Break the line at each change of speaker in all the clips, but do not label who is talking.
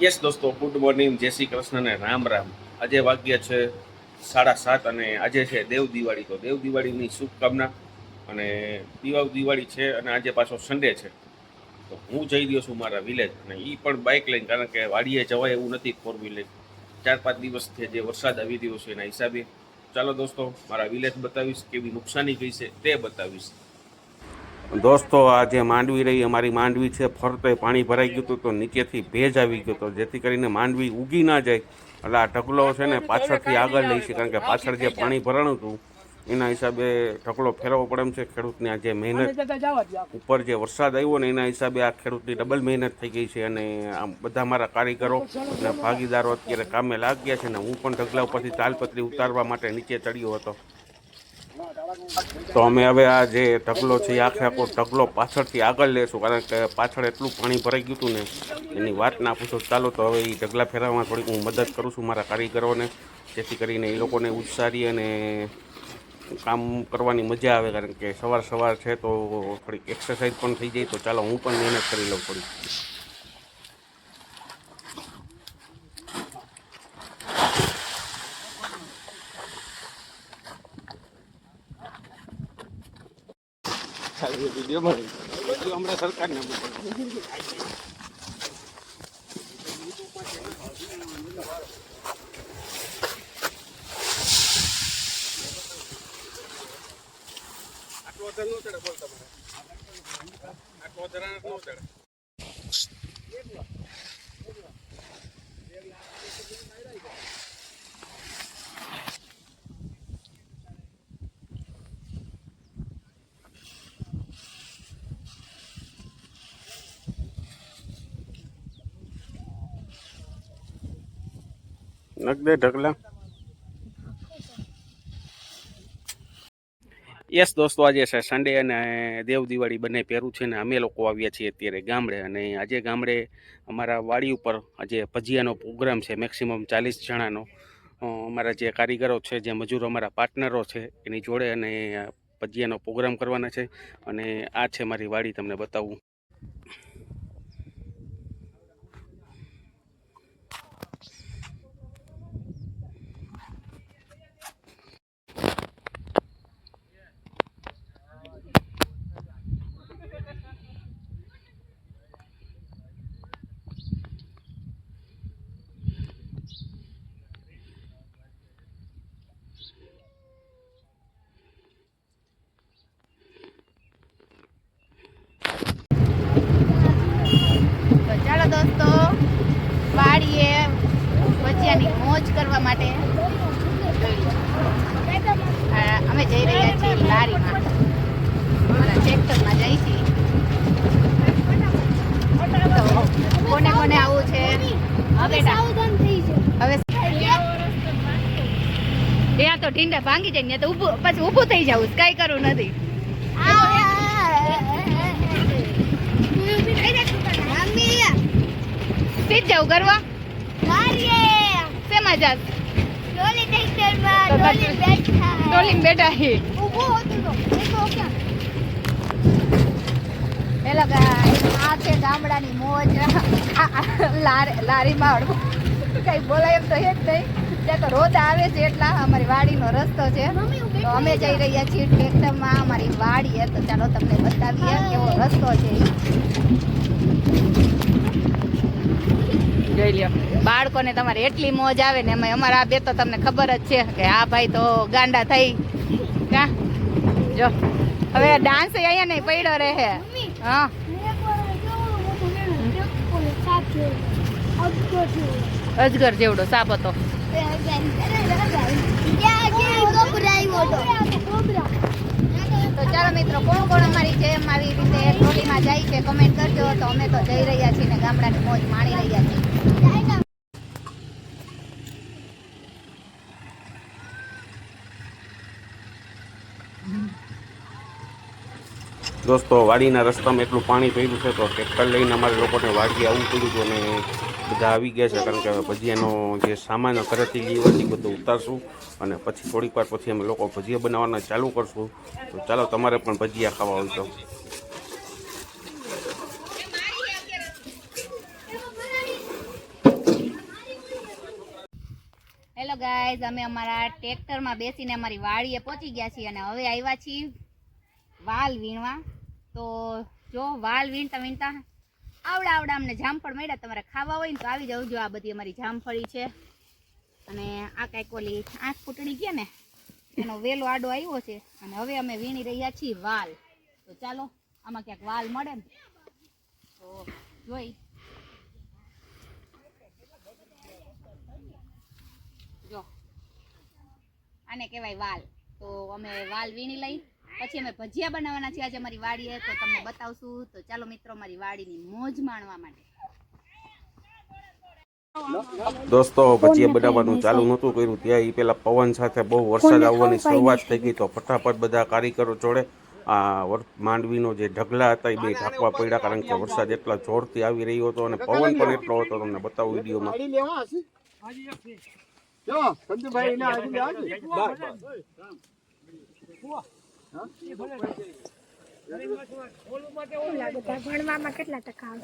Yes દોસ્તો, good morning, જય શ્રી કૃષ્ણ અને રામ રામ. આજે વાગ્ય છે સાડા સાત અને આજે છે દેવ દિવાળી, તો દેવ દિવાળીની શુભકામના અને દિવાવ દિવાળી છે અને આજે પાછો સન્ડે છે. તો હું જઈ રહ્યો છું મારા વિલેજ અને એ પણ બાઇક લઈને, કારણ કે વાડીએ જવાય એવું નથી ફોર વ્હીલર ચાર, પાંચ દિવસથી જે વરસાદ આવી રહ્યો છે એના હિસાબે. ચાલો દોસ્તો, મારા વિલેજ બતાવીશ કેવી નુકસાની ગઈ છે તે બતાવીશ. દોસ્તો, આ જે માંડવી રહી, અમારી માંડવી છે, ફરતે પાણી ભરાઈ ગયું હતું તો નીચેથી ભેજ આવી ગયો હતો, જેથી કરીને માંડવી ઉગી ના જાય. એટલે આ ઢગલો છે ને પાછળથી આગળ લઈ છે, કારણ કે પાછળ જે પાણી ભરાણું હતું, એના હિસાબે ઢગલો ફેરવવો પડે એમ છે. ખેડૂતની આ જે મહેનત, ઉપર જે વરસાદ આવ્યો ને એના હિસાબે આ ખેડૂતની ડબલ મહેનત થઈ ગઈ છે અને બધા મારા કારીગરો અને ભાગીદારો અત્યારે કામે લાગ્યા છે ને હું પણ ઢગલા ઉપરથી તાલપત્રી ઉતારવા માટે નીચે ચડ્યો હતો. તો અમે હવે આ જે ઢગલો છે, એ આખે આખો ઢગલો પાછળથી આગળ લેશું, કારણ કે પાછળ એટલું પાણી ભરાઈ ગયું હતું ને, એની વાત ના પૂછો, ચાલો તો હવે એ ઢગલા ફેરવવામાં થોડીક હું મદદ કરું છું મારા કારીગરોને, જેથી કરીને એ લોકોને ઉત્સારી અને કામ કરવાની મજા આવે, કારણ કે સવાર સવાર છે તો થોડીક એક્સરસાઇઝ પણ થઈ જાય, તો ચાલો હું પણ મહેનત કરી લઉં થોડીક. વિડીયોમાં હમણાં સરકારને આટલો વધારે નો ચડે બોલ તમારે આટલો વધારે નો ચડે નખ દે ઢગલા. યસ દોસ્તો, આજે છે સન્ડે અને દેવ દિવાળી બંને પહેરું છે ને અમે લોકો આવ્યા છીએ અત્યારે ગામડે અને આજે ગામડે અમારા વાડી ઉપર આજે ભજીયાનો પ્રોગ્રામ છે મેક્સિમમ ચાલીસ જણાનો. અમારા જે કારીગરો છે, જે મજૂરો અમારા પાર્ટનરો છે, એની જોડે અને ભજીયાનો પ્રોગ્રામ કરવાના છે અને આ છે મારી વાડી, તમને બતાવું
તો ચાલો દોસ્તો વાડીએ ભજીયાની મોજ માટે. અમે જઈ રહ્યા છીએ લારીમાં ટ્રેક્ટરમાં જઈ છીએ. કોને કોને આવું છે? હવે ત્યાં તો ઢીંડા ભાંગી જાય ને તો ઊભું પછી ઊભું થઈ જવું કઈ કરવું નથી. સીધ જવું કરવા શેમાં જાત ડોલી બેઠા હે. હેલો ગાઈસ આ છે ગામડાની મોજ. આ- આ લારી- લારીમાં અડવું કઈ બોલાય એમ તો હે જ નહીં. ત્યાં તો રોજ આવે છે એટલા અમારી વાડીનો રસ્તો છે. તો અમે જઈ રહ્યા છીએ ટ્રેક્ટરમાં. અમારી વાડી તો ચાલો તમને બતાવીએ કેવો રસ્તો છે. જોઈ લ્યો બાળકોને તમારે એટલી મોજ આવે ને એમાં અમારા આ બે તો તમને ખબર જ છે કે આ ભાઈ તો ગાંડા થઈ કા જો હવે ડાન્સ અહીંયા નહીં પડ્યો રહે હા અજગર જેવડો સાપ હતો તો ચાલો મિત્રો, કોણ કોણ અમારી જેમ આવી રીતે ટ્રોલીમાં જાય છે કમેન્ટ કરજો. તો અમે તો જઈ રહ્યા છીએ ને ગામડાની મોજ માણી રહ્યા છીએ.
દોસ્તો, વાડીના રસ્તામાં એટલું પાણી પડ્યું છે તો ટ્રેક્ટર લઈને અમારે લોકોને વાડી આવવું પડ્યું હતું અને બધા આવી ગયા છે, કારણ કે હવે ભજીયાનો જે સામાન કરેલી હતી બધું ઉતારશું અને પછી થોડીક વાર પછી અમે લોકો ભજીયા બનાવવાના ચાલુ કરશું. તો ચાલો, તમારે પણ ભજીયા ખાવા હોય તો.
હેલો ગાઈઝ અમે અમારા ટ્રેક્ટરમાં બેસીને અમારી વાડીએ પહોંચી ગયા છીએ અને હવે આવ્યા છીએ વાલ વીણવા તો જો વાલ વીણતા વીણતા આવડા આવડા અમને જામફળ મળ્યા, તમારે ખાવા હોય ને તો આવી જાવ જો આ બધી અમારી જામફળી છે. અને આ કાંઈક ઓલી આંખ ફૂટડી ગયા ને, એનો વેલો આડો આવ્યો છે. અને હવે અમે વીણી રહ્યા છીએ વાલ. તો ચાલો, આમાં ક્યાંક વાલ મળે ને. તો જોઈ. જો. આને કહેવાય વાલ. તો અમે વાલ વીણી લઈ. પછી અમે ભજીયા બનાવવાના છીએ. આજે અમારી વાડીએ તો તમને બતાવશું. તો ચાલો મિત્રો મારી વાડીની મોજ માણવા માટે.
દોસ્તો ભજીયા બનાવવાનું ચાલુ નહોતું કર્યું. ત્યાં એ પેલા પવન સાથે બહુ વરસાદ આવવાની શરૂઆત થઈ ગઈ તો ફટાફટ બધા કારીગરો જોડે આ માંડવીનો જે ઢગલા હતા એ બે ઢાંકવા પડ્યા કારણ કે વરસાદ એટલા જોરથી આવી રહ્યો હતો અને પવન પણ એટલો હતો તમને બતાવું વિડીયોમાં.
ગાડી
ભણવામાં કેટલા ટકા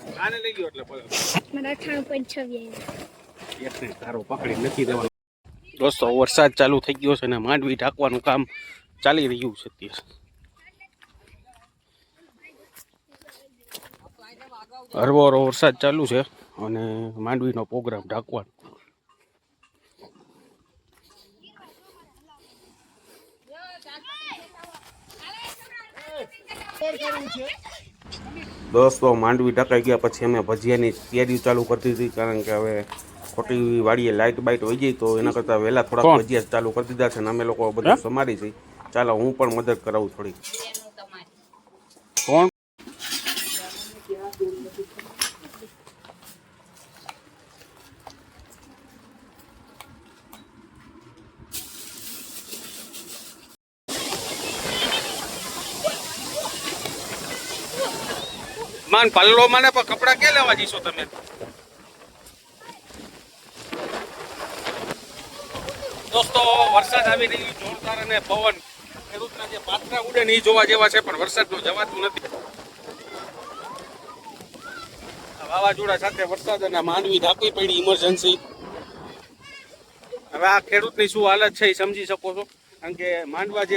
દોસ્તો, વરસાદ ચાલુ થઈ ગયો છે અને માંડવી ઢાંકવાનું કામ ચાલી રહ્યું છે હરવો હરવો વરસાદ ચાલુ છે અને માંડવીનો પ્રોગ્રામ ઢાંકવાનો. દોસ્તો માંડવી ટકાઈ ગયા પછી અમે ભજીયાની તૈયારી ચાલુ કરી હતી કારણ કે હવે ખોટી વાડીએ લાઇટ બાઇટ વહી ગઈ તો એના કરતાં વહેલા થોડાક ભજીયા ચાલુ કરી દીધા છે અને અમે લોકો બધું સમારી છે. ચાલો હું પણ મદદ કરાવું થોડી કોણ? માન પલ્લો મને પણ કપડા ક્યાં લેવા જઈશો તમે? દોસ્તો, વરસાદ આવી રહ્યો, જોરદાર અને પવન. ખેડૂતના જે પાત્રા ઉડે ને એ જોવા જેવા છે, પણ વરસાદનું જવાતું નથી. વાવાઝોડા સાથે વરસાદ અને માંડવી ઢાંકવી પડી ઇમરજન્સી હવે આ ખેડૂતની શું હાલત છે એ સમજી શકો છો. કારણ કે માંડવા જે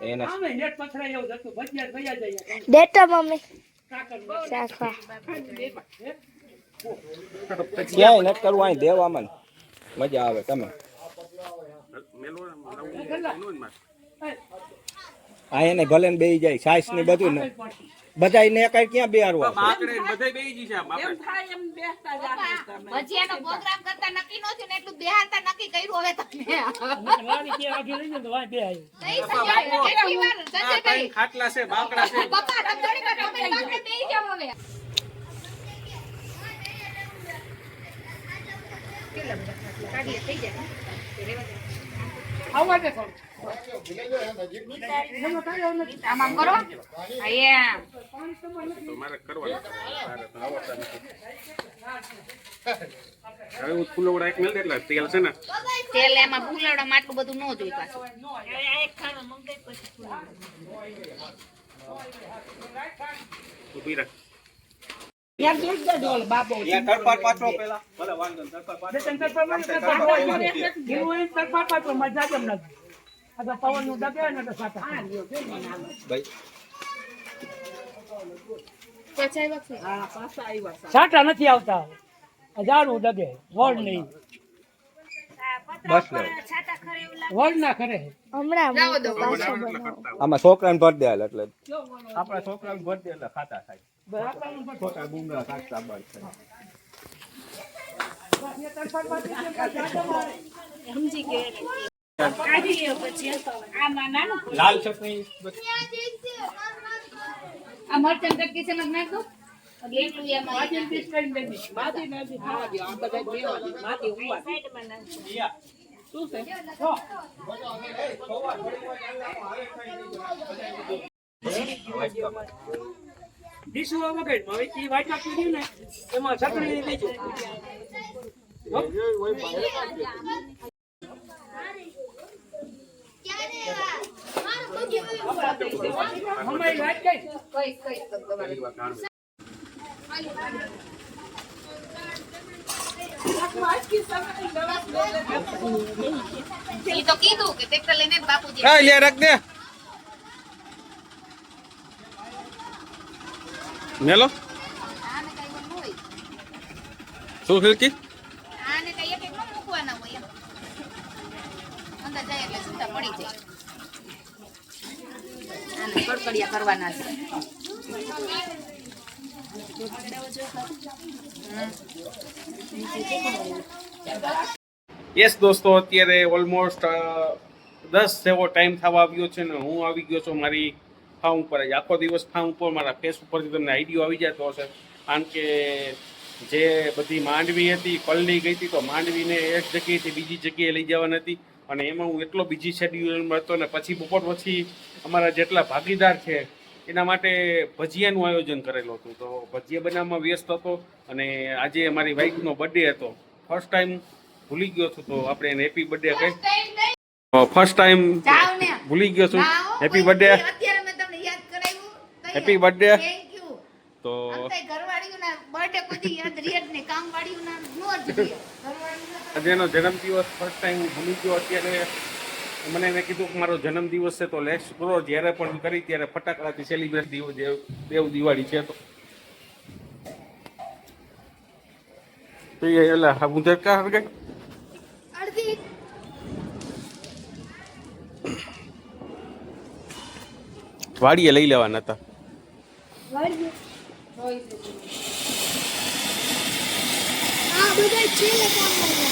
જ ન પડે નો સુખી
આટલા ભાઈ જાવ જાવ અમને લઈ લે અમને એટલે અહીંયા લેટ પાથરી ગઈ.
નહીં કોની ડાટતો સતીમાં
ડેટા મમ્મી શાખવા
ક્યાંય નથી કરવું અહીં દેવામાં મજા આવે તમે. આ એને ભલે ને બેહી જાય સાઈસ ને બધું ને. બધા ને કઈ ક્યાં બેહારવા
બધા બેહી જી છે
એમ થાય એમ બેસતા જાને પછી
એનો પ્રોગ્રામ કરતા નક્કી નો થયું ને એટલું બેહારતા નક્કી કર્યું હવે તમે. નહીં, સજાય કેટલી વાર,
આ
સંજયભાઈ?
ખાટલા છે બાકડા છે?
પપ્પા, તમે થોડી વાર તમે બાકડે બેહી જાઓ હવે. કાઢીએ, થઈ જાય.
આવવા દે
આમ કરો.
હવે ફૂલોવડા એક છે ને
તેલ એમાં ફૂલવડામાં આટલું બધું ન જોઈ પાછું.
ઊભી રાખ
ત્યાં દૂધ દે ઢોલ, બાબો.
સાટા નથી આવતા. હજારું ડગે વડ નહીં.
આમાં છોકરાને ભર દે એટલે. આપડા આપણા છોકરાને ભર દે એટલે ખાતા થાય. છોકરા ગુંગળા કાચતા બંધ થાય લાલ ચટણી
આ મરચાં ચટકી છે એમાં નાખ દો એટલું એમાં
માથી નથી ખાવા દો આ બધા લેવા દો માથી ઉવા શું છે
વગર હવે ઈ વાટકા પીડ્યું ને એમાં ચટણી લેજો અમારી વાત કઈ?
કઈ કઈ તો તો કીધું કે ટ્રેક્ટર લઈને બાપુજી
લે રાખ દે મેલો
આને કઈ એવું ન હોય
શું ખીલકી
આને કઈ એક એક ન મૂકવાના હોય એમ અંદર જાય એટલે છૂટા પડી શું આને કડકડિયા કરવાના છે.
યસ દોસ્તો અત્યારે ઓલમોસ્ટ દસ જેવો ટાઈમ થવા આવ્યો છે ને હું આવી ગયો છું મારી ફાર્મ ઉપર જ આખો દિવસ ફાર્મ ઉપર મારા ફેસ ઉપરથી તમને આઈડિયો આવી જતો હશે. કારણ કે જે બધી માંડવી હતી કલની ગઈ હતી તો માંડવીને એક જગ્યાએથી બીજી જગ્યાએ લઈ જવાની હતી. અને એમાં હું એટલો બીજી શેડ્યુલમાં હતો ને પછી બપોર પછી અમારા જેટલા ભાગીદાર છે એના માટે ભજીયાનું આયોજન કરેલું હતું. તો ભજીયા બનાવવામાં વ્યસ્ત હતો અને આજે અમારી વાઈફનો બર્થડે હતો. ફર્સ્ટ ટાઈમ ભૂલી ગયો છું તો આપણે એને હેપી બર્થડે કહી. ફર્સ્ટ ટાઈમ ભૂલી ગયો છું. હેપી બર્થડે
દી અત્યારે મેં તમને યાદ કરાવ્યું
બર્થડે
થેન્ક યુ
તો
ઘરવાળીઓના બર્થડે કોઈ યાદ રહે જ નહીં. કામવાળીઓના નો જ રહે.
આજે એનો જન્મદિવસ ફર્સ્ટ ટાઈમ ભૂલી ગયો અત્યારે. મને એને કીધું કે મારો જન્મદિવસ છે તો લેટ્સ કરો જ્યારે પણ કરી ત્યારે ફટાકડાથી સેલિબ્રેટ દેવ દેવ દિવાળી છે તો. તો એ એલા હું ધરકા હરગાઈ
અડધી.
વાડીએ લઈ લેવાના હતા.
આ બધા છેલ્લે કામ લાગ્યા